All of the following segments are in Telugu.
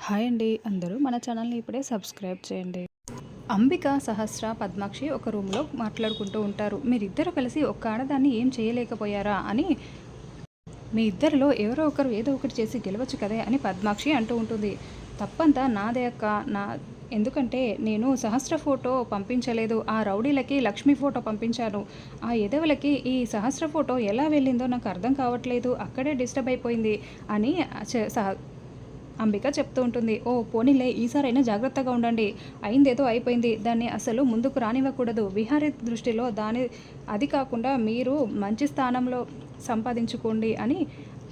హాయ్ అండి అందరూ మన ఛానల్ని ఇప్పుడే సబ్స్క్రైబ్ చేయండి. అంబిక సహస్ర పద్మాక్షి ఒక రూమ్లో మాట్లాడుకుంటూ ఉంటారు. మీరిద్దరు కలిసి ఒక్క ఆడదాన్ని ఏం చేయలేకపోయారా అని? మీ ఇద్దరిలో ఎవరో ఒకరు ఏదో ఒకటి చేసి గెలవచ్చు కదే అని పద్మాక్షి అంటూ ఉంటుంది. తప్పంతా నాదే అక్క. నా ఎందుకంటే నేను సహస్ర ఫోటో పంపించలేదు. ఆ రౌడీలకి లక్ష్మి ఫోటో పంపించాను. ఆ ఎదవలకి ఈ సహస్ర ఫోటో ఎలా వెళ్ళిందో నాకు అర్థం కావట్లేదు. అక్కడే డిస్టర్బ్ అయిపోయింది అని సహ అంబిక చెప్తూ ఉంటుంది. ఓ పోనీలే ఈసారైనా జాగ్రత్తగా ఉండండి. అయిందేదో అయిపోయింది. దాన్ని అసలు ముందుకు రానివ్వకూడదు. విహారీ దృష్టిలో దాని అది కాకుండా మీరు మంచి స్థానంలో సంపాదించుకోండి అని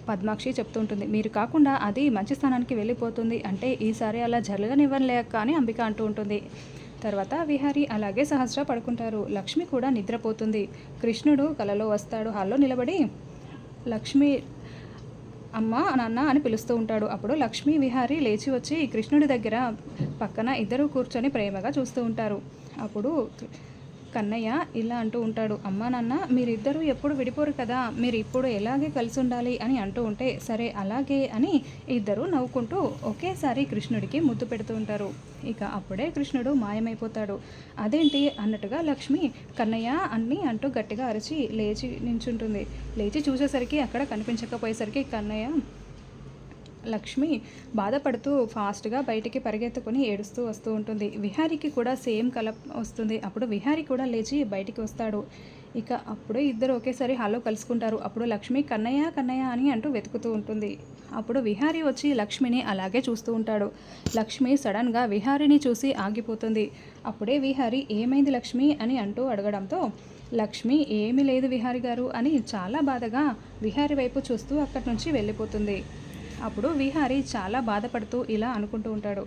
పద్మాక్షి చెప్తూ ఉంటుంది. మీరు కాకుండా అది మంచి స్థానానికి వెళ్ళిపోతుంది అంటే ఈసారి అలా జరగనివ్వలేక అని అంబిక అంటూ ఉంటుంది. తర్వాత విహారి అలాగే సహస్ర పడుకుంటారు. లక్ష్మి కూడా నిద్రపోతుంది. కృష్ణుడు కలలో వస్తాడు. హాల్లో నిలబడి లక్ష్మి అమ్మ నాన్న అని పిలుస్తూ ఉంటాడు. అప్పుడు లక్ష్మీ విహారి లేచి వచ్చి కృష్ణుడి దగ్గర పక్కన ఇద్దరు కూర్చొని ప్రేమగా చూస్తూ ఉంటారు. అప్పుడు కన్నయ్య ఇలా అంటూ ఉంటాడు అమ్మా నాన్న మీరిద్దరూ ఎప్పుడు విడిపోరు కదా మీరు ఇప్పుడు ఎలాగే కలిసి ఉండాలి అని అంటూ ఉంటే సరే అలాగే అని ఇద్దరు నవ్వుకుంటూ ఒకేసారి కృష్ణుడికి ముద్దు పెడుతూ ఉంటారు. ఇక అప్పుడే కృష్ణుడు మాయమైపోతాడు. అదేంటి? అన్నట్టుగా లక్ష్మి కన్నయ్య అన్ని అంటూ గట్టిగా అరిచి లేచి నించుంటుంది. లేచి చూసేసరికి అక్కడ కనిపించకపోయేసరికి కన్నయ్య లక్ష్మి బాధపడుతూ ఫాస్ట్గా బయటికి పరిగెత్తుకొని ఏడుస్తూ వస్తూ ఉంటుంది. విహారికి కూడా సేమ్ కల వస్తుంది. అప్పుడు విహారి కూడా లేచి బయటికి వస్తాడు. ఇక అప్పుడే ఇద్దరు ఒకేసారి హాల్లో కలుసుకుంటారు. అప్పుడు లక్ష్మి కన్నయ్య కన్నయ్య అని అంటూ వెతుకుతూ ఉంటుంది. అప్పుడు విహారి వచ్చి లక్ష్మిని అలాగే చూస్తూ ఉంటాడు. లక్ష్మి సడన్గా విహారిని చూసి ఆగిపోతుంది. అప్పుడే విహారి ఏమైంది లక్ష్మి? అని అంటూ అడగడంతో లక్ష్మి ఏమీ లేదు విహారి గారు అని చాలా బాధగా విహారి వైపు చూస్తూ అక్కడి నుంచి వెళ్ళిపోతుంది. అప్పుడు విహారి చాలా బాధపడుతూ ఇలా అనుకుంటూ ఉంటాడు.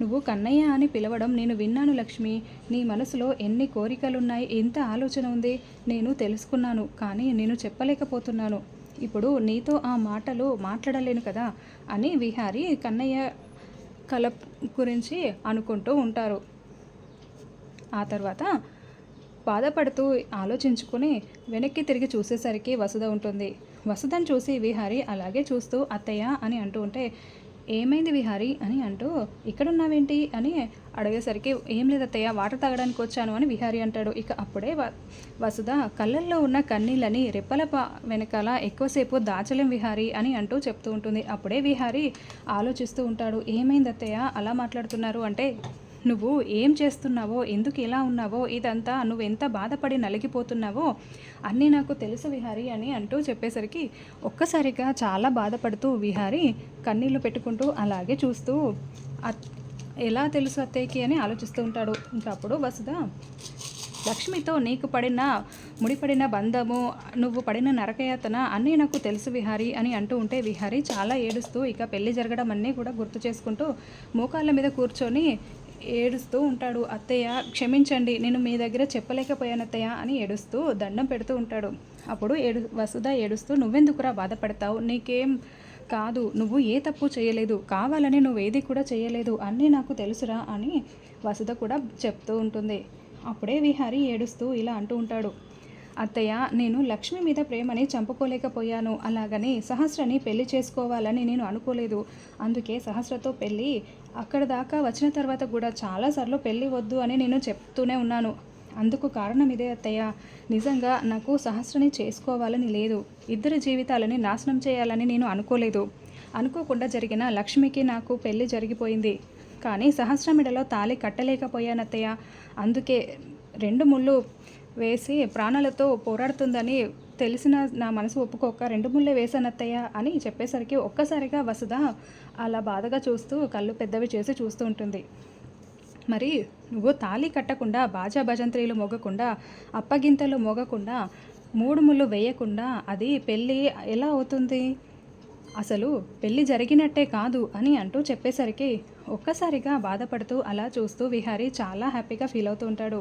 నువ్వు కన్నయ్య అని పిలవడం నేను విన్నాను లక్ష్మి. నీ మనసులో ఎన్ని కోరికలున్నాయి? ఎంత ఆలోచన ఉంది? నేను తెలుసుకున్నాను కానీ నేను చెప్పలేకపోతున్నాను. ఇప్పుడు నీతో ఆ మాటలు మాట్లాడలేను కదా అని విహారి కన్నయ్య కల గురించి అనుకుంటూ ఉంటారు. ఆ తర్వాత బాధపడుతూ ఆలోచించుకుని వెనక్కి తిరిగి చూసేసరికి వసుధ ఉంటుంది. వసుధను చూసి విహారి అలాగే చూస్తూ అత్తయ్య అని అంటూ ఉంటే ఏమైంది విహారి అని అంటూ ఇక్కడున్నావేంటి అని అడిగేసరికి ఏం లేదు అత్తయ్య వాటర్ తాగడానికి వచ్చాను అని విహారి అంటాడు. ఇక అప్పుడే వ వసుధ కళ్ళల్లో ఉన్న కన్నీళ్ళని రెప్పల వెనకాల ఎక్కువసేపు దాచలేం విహారి అని అంటూ చెప్తూ ఉంటుంది. అప్పుడే విహారి ఆలోచిస్తూ ఉంటాడు ఏమైంది అత్తయ్య అలా మాట్లాడుతున్నారు అంటే నువ్వు ఏం చేస్తున్నావో ఎందుకు ఎలా ఉన్నావో ఇదంతా నువ్వు ఎంత బాధపడి నలిగిపోతున్నావో అన్నీ నాకు తెలుసు విహారి అని అంటూ చెప్పేసరికి ఒక్కసారిగా చాలా బాధపడుతూ విహారి కన్నీళ్ళు పెట్టుకుంటూ అలాగే చూస్తూ ఎలా తెలుసు అత్తయ్యకి? అని ఆలోచిస్తూ ఉంటాడు. ఇంకా అప్పుడు వసుధ లక్ష్మితో నీకు పడిన ముడిపడిన బంధము నువ్వు పడిన నరకయాతన అన్నీ నాకు తెలుసు విహారి అని అంటూ ఉంటే విహారి చాలా ఏడుస్తూ ఇక పెళ్ళి జరగడం అన్నీ కూడా గుర్తు చేసుకుంటూ మోకాళ్ళ మీద కూర్చొని ఏడుస్తూ ఉంటాడు అత్తయ్య క్షమించండి నేను మీ దగ్గర చెప్పలేకపోయాను అత్తయ్య అని ఏడుస్తూ దండం పెడుతూ ఉంటాడు. అప్పుడు ఏడు వసుధ ఏడుస్తూ నువ్వెందుకురా బాధపడతావు? నీకేం కాదు నువ్వు ఏ తప్పు చేయలేదు కావాలని నువ్వు ఏది కూడా చేయలేదు అన్నీ నాకు తెలుసురా అని వసుధ కూడా చెప్తూ ఉంటుంది. అప్పుడే విహారి ఏడుస్తూ ఇలా అంటూ ఉంటాడు. అత్తయ్య నేను లక్ష్మి మీద ప్రేమని చంపుకోలేకపోయాను. అలాగని సహస్రని పెళ్ళి చేసుకోవాలని నేను అనుకోలేదు. అందుకే సహస్రతో పెళ్ళి అక్కడ దాకా వచ్చిన తర్వాత కూడా చాలాసార్లు పెళ్ళి వద్దు అని నేను చెప్తూనే ఉన్నాను. అందుకు కారణం ఇదే అత్తయ్య. నిజంగా నాకు సహస్రని చేసుకోవాలని లేదు. ఇద్దరి జీవితాలని నాశనం చేయాలని నేను అనుకోలేదు. అనుకోకుండా జరిగిన లక్ష్మికి నాకు పెళ్ళి జరిగిపోయింది. కానీ సహస్రమిడలో తాళి కట్టలేకపోయానత్తయ్య అందుకే రెండు ముళ్ళు వేసి ప్రాణాలతో పోరాడుతుందని తెలిసిన నా మనసు ఒప్పుకోక రెండు ముళ్ళే వేసానత్తయ్య అని చెప్పేసరికి ఒక్కసారిగా వసుధ అలా బాధగా చూస్తూ కళ్ళు పెద్దవి చేసి చూస్తూ ఉంటుంది. మరి నువ్వు తాళి కట్టకుండా బాజా భజంత్రీలు మోగకుండా అప్పగింతలు మోగకుండా మూడు ముళ్ళు వేయకుండా అది పెళ్ళి ఎలా అవుతుంది? అసలు పెళ్ళి జరిగినట్టే కాదు అని అంటూ చెప్పేసరికి ఒక్కసారిగా బాధపడుతూ అలా చూస్తూ విహారీ చాలా హ్యాపీగా ఫీల్ అవుతూ ఉంటాడు.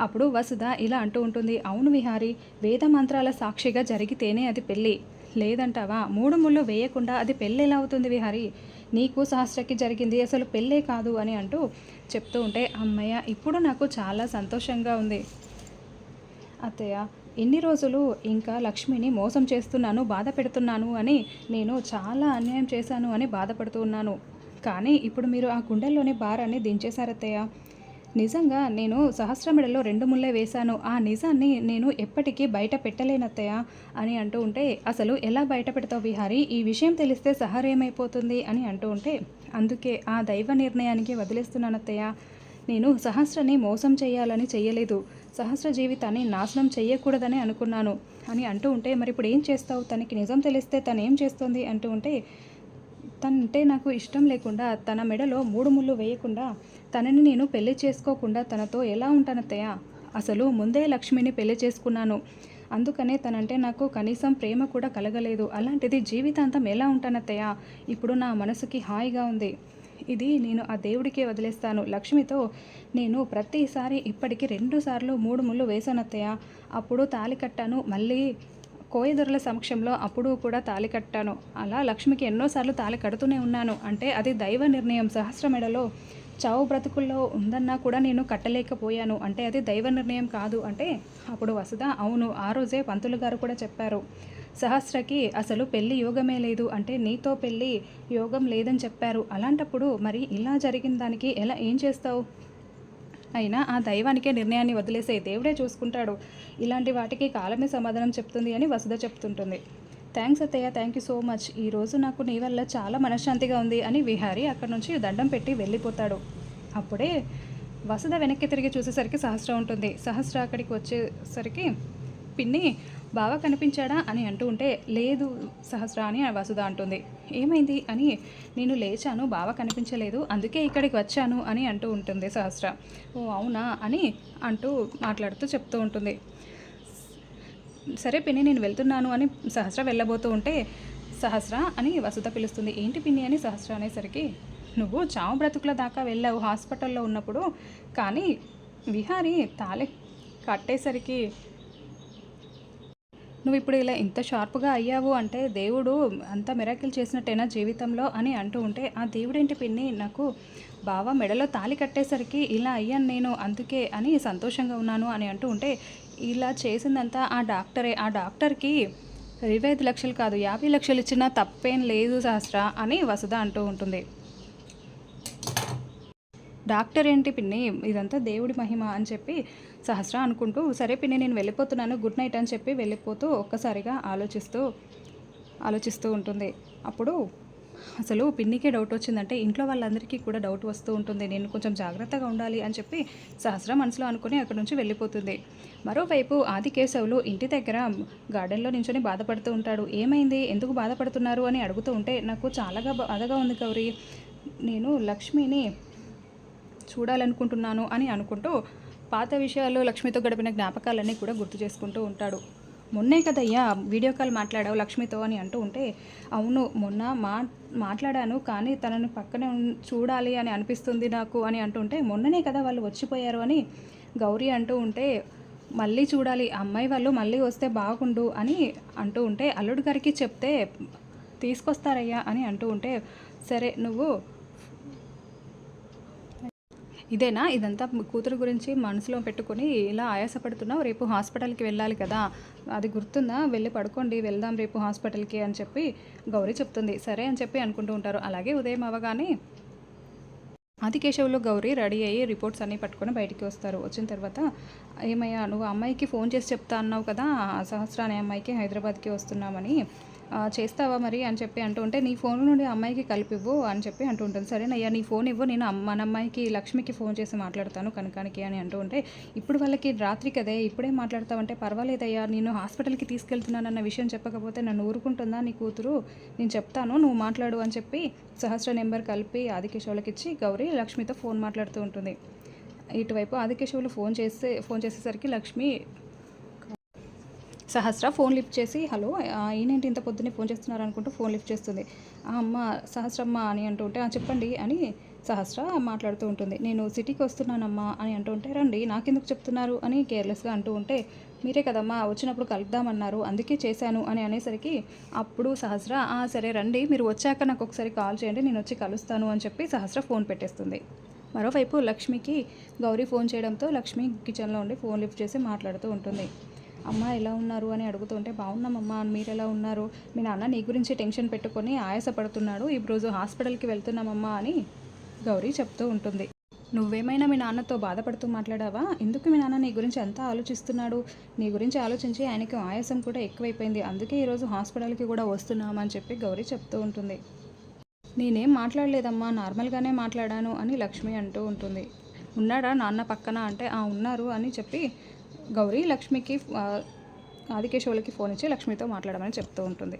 అప్పుడు వసుధ ఇలా అంటూ ఉంటుంది అవును విహారి వేద మంత్రాల సాక్షిగా జరిగితేనే అది పెళ్ళి. లేదంటావా? మూడు ముళ్ళు వేయకుండా అది పెళ్ళి ఎలా అవుతుంది విహారి? నీకు సహస్రకి జరిగింది అసలు పెళ్ళే కాదు అని అంటూ చెప్తూ ఉంటే అమ్మయ్య ఇప్పుడు నాకు చాలా సంతోషంగా ఉంది. అత్తయ్య ఎన్ని రోజులు ఇంకా లక్ష్మిని మోసం చేస్తున్నాను బాధ పెడుతున్నాను అని నేను చాలా అన్యాయం చేశాను అని బాధపడుతూ ఉన్నాను. కానీ ఇప్పుడు మీరు ఆ గుండెల్లోని భారాన్ని దించేశారత్తయ్య. నిజంగా నేను సహస్రమెడలో రెండు ముళ్ళే వేశాను. ఆ నిజాన్ని నేను ఎప్పటికీ బయట పెట్టలేనత్తయ్య అని అంటూ ఉంటే అసలు ఎలా బయట పెడతావు విహారి? ఈ విషయం తెలిస్తే సహర్ ఏమైపోతుంది అని అంటూ ఉంటే అందుకే ఆ దైవ నిర్ణయానికి వదిలేస్తున్నానత్తయ్య నేను సహస్రని మోసం చేయాలని చెయ్యలేదు. సహస్ర జీవితాన్ని నాశనం చేయకూడదని అనుకున్నాను అని అంటూ ఉంటే మరి ఇప్పుడు ఏం చేస్తావు? తనకి నిజం తెలిస్తే తను ఏం చేస్తుంది? అంటూ ఉంటే తనంటే నాకు ఇష్టం లేకుండా తన మెడలో మూడు ముళ్ళు వేయకుండా తనని నేను పెళ్ళి చేసుకోకుండా తనతో ఎలా ఉంటానత్తయ్య? అసలు ముందే లక్ష్మిని పెళ్ళి చేసుకున్నాను. అందుకనే తనంటే నాకు కనీసం ప్రేమ కూడా కలగలేదు. అలాంటిది జీవితాంతం ఎలా ఉంటానత్తయ్య? ఇప్పుడు నా మనసుకి హాయిగా ఉంది. ఇది నేను ఆ దేవుడికే వదిలేస్తాను. లక్ష్మితో నేను ప్రతిసారి ఇప్పటికి రెండు సార్లు మూడు ముళ్ళు వేసానత్తయ్య అప్పుడు తాలి కట్టాను. మళ్ళీ కోయదొరల సమక్షంలో అప్పుడు కూడా తాలి కట్టాను. అలా లక్ష్మికి ఎన్నోసార్లు తాలి కడుతూనే ఉన్నాను. అంటే అది దైవ నిర్ణయం. సహస్రమెడలో చావు బ్రతుకుల్లో ఉందన్నా కూడా నేను కట్టలేకపోయాను. అంటే అది దైవ నిర్ణయం కాదు. అంటే అప్పుడు వసుధ అవును ఆ రోజే పంతులు గారు కూడా చెప్పారు. సహస్రకి అసలు పెళ్ళి యోగమే లేదు. అంటే నీతో పెళ్ళి యోగం లేదని చెప్పారు. అలాంటప్పుడు మరి ఇలా జరిగిన దానికి ఎలా ఏం చేస్తావు? అయినా ఆ దైవానికే నిర్ణయాన్ని వదిలేసే దేవుడే చూసుకుంటాడు. ఇలాంటి వాటికి కాలమే సమాధానం చెప్తుంది అని వసుధ చెప్తుంటుంది. థ్యాంక్స్ అత్తయ్య థ్యాంక్ యూ సో మచ్. ఈరోజు నాకు నీ వల్ల చాలా మనశ్శాంతిగా ఉంది అని విహారీ అక్కడ నుంచి దండం పెట్టి వెళ్ళిపోతాడు. అప్పుడే వసుధ వెనక్కి తిరిగి చూసేసరికి సహస్ర ఉంటుంది. సహస్ర అక్కడికి వచ్చేసరికి పిన్ని బావ కనిపించాడా అని అంటూ ఉంటే లేదు సహస్ర అని వసుధ అంటుంది. ఏమైంది అని నేను లేచాను బావ కనిపించలేదు అందుకే ఇక్కడికి వచ్చాను అని అంటూ ఉంటుంది సహస్ర. ఓ అవునా అని అంటూ మాట్లాడుతూ చెప్తూ ఉంటుంది. సరే పిన్ని నేను వెళ్తున్నాను అని సహస్ర వెళ్ళబోతూ ఉంటే సహస్ర అని వసుధ పిలుస్తుంది. ఏంటి పిన్ని అని సహస్ర అనేసరికి నువ్వు చావు బ్రతుకుల దాకా వెళ్ళావు హాస్పిటల్లో ఉన్నప్పుడు కానీ విహారీ తాళి కట్టేసరికి నువ్వు ఇప్పుడు ఇలా ఇంత షార్ప్గా అయ్యావు అంటే దేవుడు అంత మిరాకిల్ చేసినట్టేనా జీవితంలో అని అంటూ ఉంటే ఆ దేవుడేంటి పిన్ని? నాకు బావ మెడలో తాళి కట్టేసరికి ఇలా అయ్యాను నేను అందుకే అని సంతోషంగా ఉన్నాను అని అంటూ ఉంటే ఇలా చేసిందంతా ఆ డాక్టరే. ఆ డాక్టర్కి ఇరవై ఐదు లక్షలు కాదు యాభై లక్షలు ఇచ్చినా తప్పేం లేదు శాస్త్ర అని వసుధ అంటూ ఉంటుంది. డాక్టర్ ఏంటి పిన్ని? ఇదంతా దేవుడి మహిమ అని చెప్పి సహస్ర అనుకుంటూ సరే పిన్ని నేను వెళ్ళిపోతున్నాను. గుడ్ నైట్ అని చెప్పి వెళ్ళిపోతూ ఒక్కసారిగా ఆలోచిస్తూ ఆలోచిస్తూ ఉంటుంది. అప్పుడు అసలు పిన్నికే డౌట్ వచ్చిందంటే ఇంట్లో వాళ్ళందరికీ కూడా డౌట్ వస్తూ ఉంటుంది. నేను కొంచెం జాగ్రత్తగా ఉండాలి అని చెప్పి సహస్ర మనసులో అనుకుని అక్కడ నుంచి వెళ్ళిపోతుంది. మరోవైపు ఆదికేశవులు ఇంటి దగ్గర గార్డెన్లో నించొని బాధపడుతూ ఉంటాడు. ఏమైంది? ఎందుకు బాధపడుతున్నారు? అని అడుగుతూ ఉంటే నాకు చాలాగా బాధగా ఉంది గౌరీ. నేను లక్ష్మిని చూడాలనుకుంటున్నాను అని అనుకుంటూ పాత విషయాల్లో లక్ష్మితో గడిపిన జ్ఞాపకాలన్నీ కూడా గుర్తు చేసుకుంటూ ఉంటాడు. మొన్నే కదయ్యా వీడియో కాల్ మాట్లాడావు లక్ష్మితో అని అంటూ ఉంటే అవును మొన్న మా మాట్లాడాను కానీ తనను పక్కనే చూడాలి అని అనిపిస్తుంది నాకు అని అంటుంటే మొన్ననే కదా వాళ్ళు వచ్చిపోయారు అని గౌరీ అంటూ ఉంటే మళ్ళీ చూడాలి ఆ అమ్మాయి వాళ్ళు మళ్ళీ వస్తే బాగుండు అని అంటూ ఉంటే అల్లుడు గారికి చెప్తే తీసుకొస్తారయ్యా అని అంటూ ఉంటే సరే నువ్వు ఇదేనా? ఇదంతా కూతురు గురించి మనసులో పెట్టుకొని ఇలా ఆయాసపడుతున్నావు రేపు హాస్పిటల్కి వెళ్ళాలి కదా. అది గుర్తుందా? వెళ్ళి పడుకోండి వెళ్దాం రేపు హాస్పిటల్కి అని చెప్పి గౌరీ చెప్తుంది. సరే అని చెప్పి అనుకుంటూ ఉంటారు. అలాగే ఉదయం అవగానే ఆదికేశవులు గౌరీ రెడీ అయ్యి రిపోర్ట్స్ అన్నీ పట్టుకొని బయటికి వస్తారు. వచ్చిన తర్వాత ఏమయ్యా నువ్వు అమ్మాయికి ఫోన్ చేసి చెప్తా అన్నావు కదా సహస్ర అనే అమ్మాయికి హైదరాబాద్కి వస్తున్నామని చేస్తావా మరి? అని చెప్పి అంటూ ఉంటే నీ ఫోన్ నుండి అమ్మాయికి కలిపివ్వు అని చెప్పి అంటూ ఉంటుంది. సరేనయ్యా నీ ఫోన్ ఇవ్వు నేను మన అమ్మాయికి లక్ష్మికి ఫోన్ చేసి మాట్లాడతాను కనకానికి అని అంటూ ఉంటే ఇప్పుడు వాళ్ళకి రాత్రి కదే ఇప్పుడే మాట్లాడతావంటే పర్వాలేదయ్యా నేను హాస్పిటల్కి తీసుకెళ్తున్నానన్న విషయం చెప్పకపోతే నన్ను ఊరుకుంటుందా నీ కూతురు? నేను చెప్తాను నువ్వు మాట్లాడు అని చెప్పి సహస్ర నెంబర్ కలిపి ఆదికేశవులకి ఇచ్చి గౌరీ లక్ష్మితో ఫోన్ మాట్లాడుతూ ఉంటుంది. ఇటువైపు ఆదికేశవులు ఫోన్ చేస్తే ఫోన్ చేసేసరికి లక్ష్మి సహస్ర ఫోన్ లిఫ్ట్ చేసి హలో ఆ, ఈయనేంటి ఇంత పొద్దున్నే ఫోన్ చేస్తున్నారు? అనుకుంటూ ఫోన్ లిఫ్ట్ చేస్తుంది. అమ్మ సహస్రమ్మ అని అంటుంటే ఉంటే చెప్పండి అని సహస్ర మాట్లాడుతూ ఉంటుంది. నేను సిటీకి వస్తున్నానమ్మా అని అంటుంటే రండి నాకెందుకు చెప్తున్నారు? అని కేర్లెస్గా అంటూ ఉంటే మీరే కదమ్మా వచ్చినప్పుడు కలుద్దామన్నారు అందుకే చేశాను అని అనేసరికి అప్పుడు సహస్ర సరే రండి మీరు వచ్చాక నాకు ఒకసారి కాల్ చేయండి నేను వచ్చి కలుస్తాను అని చెప్పి సహస్ర ఫోన్ పెట్టేస్తుంది. మరోవైపు లక్ష్మికి గౌరీ ఫోన్ చేయడంతో లక్ష్మి కిచెన్లో ఉండి ఫోన్ లిఫ్ట్ చేసి మాట్లాడుతూ ఉంటుంది. అమ్మ ఎలా ఉన్నారు అని అడుగుతుంటే బాగున్నామమ్మా మీరు ఎలా ఉన్నారు? మీ నాన్న నీ గురించి టెన్షన్ పెట్టుకొని ఆయాసపడుతున్నాడు. ఈరోజు రోజు హాస్పిటల్కి వెళ్తున్నామమ్మా అని గౌరీ చెప్తూ ఉంటుంది. నువ్వేమైనా మీ నాన్నతో బాధపడుతూ మాట్లాడావా? ఎందుకు మీ నాన్న నీ గురించి అంతా ఆలోచిస్తున్నాడు? నీ గురించి ఆలోచించి ఆయనకి ఆయాసం కూడా ఎక్కువైపోయింది. అందుకే ఈరోజు హాస్పిటల్కి కూడా వస్తున్నామని చెప్పి గౌరీ చెప్తూ ఉంటుంది. నేనేం మాట్లాడలేదమ్మా నార్మల్గానే మాట్లాడాను అని లక్ష్మి అంటూ ఉంటుంది. ఉన్నాడా నాన్న పక్కన? అంటే ఆ ఉన్నారు అని చెప్పి గౌరీ లక్ష్మికి ఆదికేశవులకి ఫోన్ ఇచ్చి లక్ష్మితో మాట్లాడమని చెప్తూ ఉంటుంది.